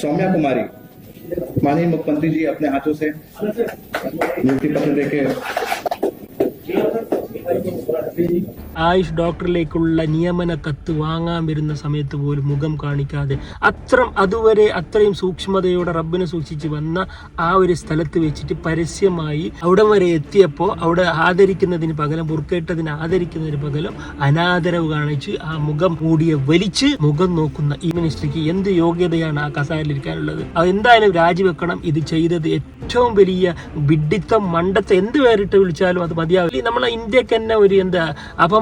सौम्या कुमारी माननीय मुख्यमंत्री जी अपने हाथों से नियुक्ति पत्र देके ആയുഷ് ഡോക്ടറിലേക്കുള്ള നിയമന കത്ത് വാങ്ങാൻ വരുന്ന സമയത്ത് പോലും മുഖം കാണിക്കാതെ അത്ര അതുവരെ അത്രയും സൂക്ഷ്മതയോടെ റബ്ബിനെ സൂക്ഷിച്ച് വന്ന ആ ഒരു സ്ഥലത്ത് വെച്ചിട്ട് പരസ്യമായി അവിടെ വരെ എത്തിയപ്പോൾ അവിടെ ആദരിക്കുന്നതിന് പകരം ബുർക്കേട്ടതിന് ആദരിക്കുന്നതിന് പകരം അനാദരവ് കാണിച്ച് ആ മുഖം മൂടിയെ വലിച്ച് മുഖം നോക്കുന്ന ഈ മിനിസ്ട്രിക്ക് എന്ത് യോഗ്യതയാണ് ആ കസാരിലിരിക്കാനുള്ളത് അത് എന്തായാലും രാജിവെക്കണം. ഇത് ചെയ്തത് ഏറ്റവും വലിയ വിഡിത്തം മണ്ടത്തെ എന്ത് പേരിട്ട് വിളിച്ചാലും അത് മതിയാവില്ല. നമ്മളെ ഇന്ത്യയ്ക്ക് തന്നെ ഒരു എന്താ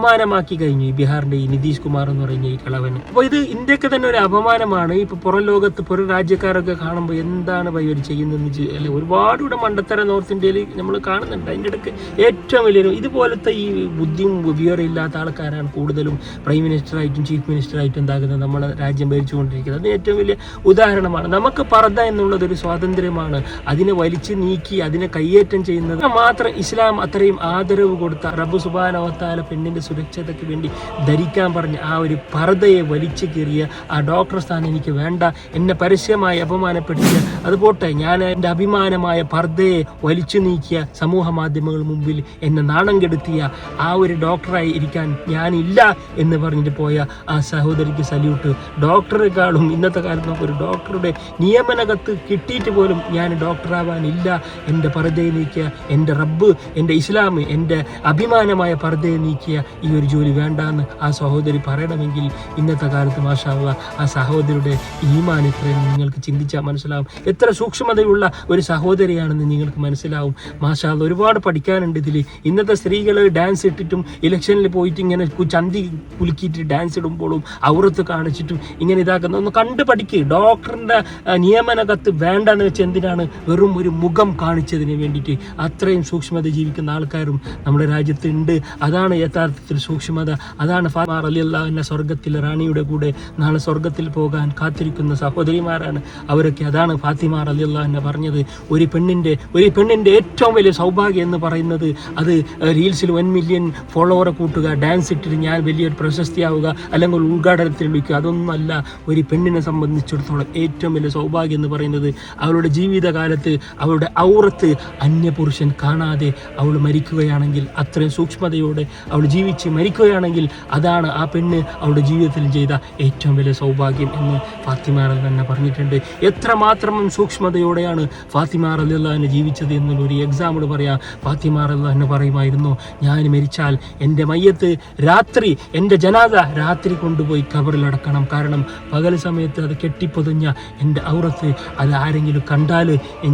അപമാനമാക്കി കഴിഞ്ഞു ഈ ബീഹാറിന്റെ ഈ നിതീഷ് കുമാർ എന്ന് പറയുന്ന ഈ കളവന് അപ്പോൾ ഇത് ഇന്ത്യയ്ക്ക് തന്നെ ഒരു അപമാനമാണ്. ഇപ്പൊ പുറം ലോകത്ത് പുറം രാജ്യക്കാരൊക്കെ കാണുമ്പോൾ എന്താണ് ഭയ ഒരു ചെയ്യുന്നതെന്ന് അല്ലെ ഒരുപാട് ഇവിടെ മണ്ടത്തര നോർത്ത് ഇന്ത്യയിൽ നമ്മൾ കാണുന്നുണ്ട്. അതിന്റെ ഇടയ്ക്ക് ഏറ്റവും വലിയൊരു ഇതുപോലത്തെ ഈ ബുദ്ധിയും വിവരം ഇല്ലാത്ത ആൾക്കാരാണ് കൂടുതലും പ്രൈം മിനിസ്റ്ററായിട്ടും ചീഫ് മിനിസ്റ്ററായിട്ടും എന്താകുന്നത് നമ്മുടെ രാജ്യം ഭരിച്ചുകൊണ്ടിരിക്കുന്നത്. അത് ഏറ്റവും വലിയ ഉദാഹരണമാണ്. നമുക്ക് പറദ എന്നുള്ളത് ഒരു സ്വാതന്ത്ര്യമാണ്. അതിനെ വലിച്ചു നീക്കി അതിനെ കയ്യേറ്റം ചെയ്യുന്നത്. മാത്രം ഇസ്ലാം അത്രയും ആദരവ് കൊടുത്ത റബ്ബു സുബാനോത്താല പെണ്ണിന്റെ സുരക്ഷതയ്ക്ക് വേണ്ടി ധരിക്കാൻ പറഞ്ഞ ആ ഒരു പർദ്ദയെ വലിച്ചു കീറിയ ആ ഡോക്ടർ സ്ഥാനം എനിക്ക് വേണ്ട. എന്നെ പരസ്യമായി അപമാനപ്പെടുത്തിയ അത് പോട്ടെ ഞാൻ എന്റെ അഭിമാനമായ പർദ്ദയെ വലിച്ചു നീക്കിയ സമൂഹ മാധ്യമങ്ങൾ മുമ്പിൽ എന്നെ നാണം കെടുത്തിയ ആ ഒരു ഡോക്ടറായി ഇരിക്കാൻ ഞാനില്ല എന്ന് പറഞ്ഞിട്ട് പോയ ആ സഹോദരിക്ക് സല്യൂട്ട്. ഡോക്ടറെക്കാളും ഇന്നത്തെ കാലത്ത് നമുക്ക് ഒരു ഡോക്ടറുടെ നിയമനകത്ത് കിട്ടിയിട്ട് പോലും ഞാൻ ഡോക്ടറാവാനില്ല. എന്റെ പർദ്ദയെ നീക്കിയ എന്റെ റബ്ബ് എന്റെ ഇസ്ലാം എന്റെ അഭിമാനമായ പർദ്ദയെ നീക്കിയ ഈ ഒരു ജോലി വേണ്ടാന്ന് ആ സഹോദരി പറയണമെങ്കിൽ ഇന്നത്തെ കാലത്ത് മാഷാവുക ആ സഹോദരിയുടെ ഈമാൻ ഇത്രയും നിങ്ങൾക്ക് ചിന്തിച്ചാൽ മനസ്സിലാവും. എത്ര സൂക്ഷ്മതയുള്ള ഒരു സഹോദരിയാണെന്ന് നിങ്ങൾക്ക് മനസ്സിലാവും. മാഷാവ് ഒരുപാട് പഠിക്കാനുണ്ട് ഇതിൽ ഇന്നത്തെ സ്ത്രീകൾ ഡാൻസ് ഇട്ടിട്ടും ഇലക്ഷനിൽ പോയിട്ട് ഇങ്ങനെ ചന്തി കുലുക്കിയിട്ട് ഡാൻസ് ഇടുമ്പോഴും ഔറത്ത് കാണിച്ചിട്ടും ഇങ്ങനെ ഇതാക്കുന്ന ഒന്ന് കണ്ട് പഠിക്ക്. ഡോക്ടറിന്റെ നിയമന കത്ത് വേണ്ടെന്ന് വെച്ച് എന്തിനാണ് വെറും ഒരു മുഖം കാണിച്ചതിന് വേണ്ടിയിട്ട് അത്രയും സൂക്ഷ്മത ജീവിക്കുന്ന ആൾക്കാരും നമ്മുടെ രാജ്യത്തുണ്ട്. അതാണ് അതാണ് യഥാർത്ഥത്തിൽ സൂക്ഷ്മത. അതാണ് ഫാത്തിമ അള്ളാഹുവിന്റെ സ്വർഗത്തിലെ റാണിയുടെ കൂടെ നാളെ സ്വർഗത്തിൽ പോകാൻ കാത്തിരിക്കുന്ന സഹോദരിമാരാണ്. അവരൊക്കെ അതാണ് ഫാത്തിമാർ ഫാത്തിമ അള്ളാഹുവിനെ പറഞ്ഞത്. ഒരു പെണ്ണിന്റെ ഒരു പെണ്ണിന്റെ ഏറ്റവും വലിയ സൗഭാഗ്യം എന്ന് പറയുന്നത് അത് റീൽസിൽ വൺ മില്യൺ ഫോളോവറെ കൂട്ടുക ഡാൻസ് ഇട്ടിട്ട് ഞാൻ വലിയൊരു പ്രശസ്തിയാവുക അല്ലെങ്കിൽ ഉദ്ഘാടനത്തിൽ വിളിക്കുക അതൊന്നുമല്ല. ഒരു പെണ്ണിനെ സംബന്ധിച്ചിടത്തോളം ഏറ്റവും വലിയ സൗഭാഗ്യം എന്ന് പറയുന്നത് അവളുടെ ജീവിതകാലത്ത് അവളുടെ ഔറത്ത് അന്യപുരുഷൻ കാണാതെ അവൾ മരിക്കുകയാണെങ്കിൽ അത്രയും സൂക്ഷ്മതയോടെ അവൾ ജീവിച്ച് മരിക്കുകയാണെങ്കിൽ അതാണ് ആ പെണ്ണ് അവളുടെ ജീവിതത്തിൽ ചെയ്ത ഏറ്റവും വലിയ സൗഭാഗ്യം എന്ന് ഫാത്തിമ റലി തന്നെ പറഞ്ഞിട്ടുണ്ട്. എത്രമാത്രം സൂക്ഷ്മതയോടെയാണ് ഫാത്തിമ റലിയല്ലാഹിനെ ജീവിച്ചത് എന്നുള്ളൊരു എക്സാമ്പിൾ പറയാം. ഫാത്തിമ റലിയല്ലാഹിനെ പറയുമായിരുന്നു ഞാൻ മരിച്ചാൽ എന്റെ മയ്യത്ത് രാത്രി എന്റെ ജനാദ രാത്രി കൊണ്ടുപോയി കബറിലടക്കണം കാരണം പകൽ സമയത്ത് അത് കെട്ടിപ്പൊതിഞ്ഞ എന്റെ ഔറത്ത് അത് ആരെങ്കിലും കണ്ടാൽ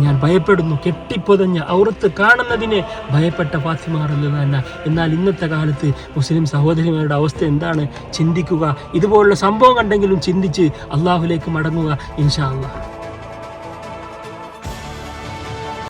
ഞാൻ ഭയപ്പെടുന്നു. കെട്ടിപ്പൊതിഞ്ഞ ഔറത്ത് കാണുന്നതിനെ ഭയപ്പെട്ട ഫാത്തിമ റലിയല്ലാഹന എന്നാൽ ഇന്നത്തെ കാലത്ത് മുസ്ലിം സഹോദരിമാരുടെ അവസ്ഥ എന്താണ്? ചിന്തിക്കുക. ഇതുപോലുള്ള സംഭവം കണ്ടെങ്കിലും ചിന്തിച്ച് അള്ളാഹുലേക്ക് മടങ്ങുക ഇൻഷാ അള്ളാഹ്